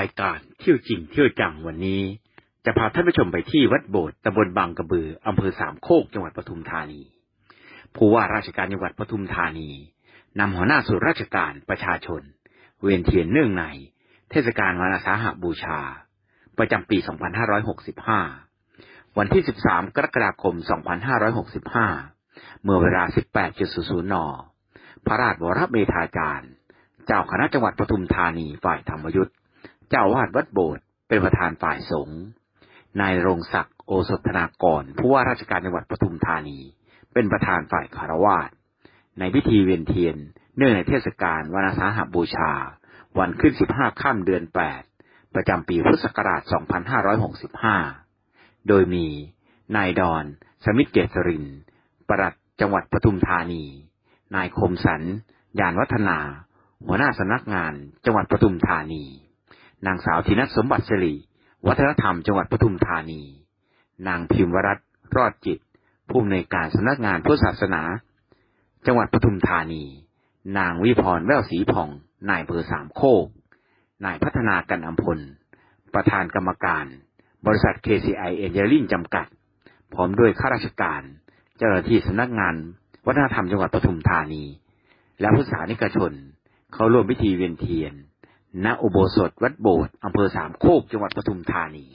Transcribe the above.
ายการเที่ยวจริงเที่ยวจังวันนี้ จะพาท่านผู้ชมไปที่วัดโบสถ์ตำบลบางกระบืออำเภอสามโคกจังหวัดปทุมธานีผู้ว่าราชการจังหวัดปทุมธานีนำหัวหน้าส่วนราชการประชาชน เวียนเทียนเนื่องใน เทศกาลวันอาสาหบูชา ประจำปี 2565 วันที่ 13 กรกฎาคม 2565 เมื่อเวลา 18.00 น พระราชวรเมธาจารย์ เจ้าคณะจังหวัดปทุมธานีฝ่ายธรรมยุทธ์ เจ้าวาดวัดโบสถ์เป็นประธานฝ่ายสงฆ์นายรงศักดิ์โอสถนากรผู้ว่าราชการจังหวัดปทุมธานี เป็นประธานฝ่ายคารวาสในพิธีเวียนเทียน เนื่องในเทศกาลวันอาสาหบูชา วันขึ้น15ค่ำเดือน8ประจำปีพุทธศักราช 2565 โดยมี นายดอน สมิทเกษรินปลัดจังหวัดปทุมธานี นายคมสัน ยานวัฒนา หัวหน้าสำนักงาน จังหวัดปทุมธานี นางสาวธินัทสมบัติสิริวัฒนธรรมจังหวัดปทุมธานี นางพิมวรัตรอดจิต ผู้อำนวยการสำนักงานพุทธศาสนา จังหวัดปทุมธานี นางวิพรแววศรีผ่อง นายอำเภอสามโคก นายพัฒนากันอัมพล ประธานกรรมการ บริษัท KCI Engineering จำกัด พร้อมด้วยข้าราชการ เจ้าหน้าที่สำนักงานวัฒนธรรมจังหวัดปทุมธานี และผู้สานิกชน เข้าร่วมพิธีเวียนเทียน ณอุโบสถวัดโบสถ์อำเภอสามโคกจังหวัดปทุมธานี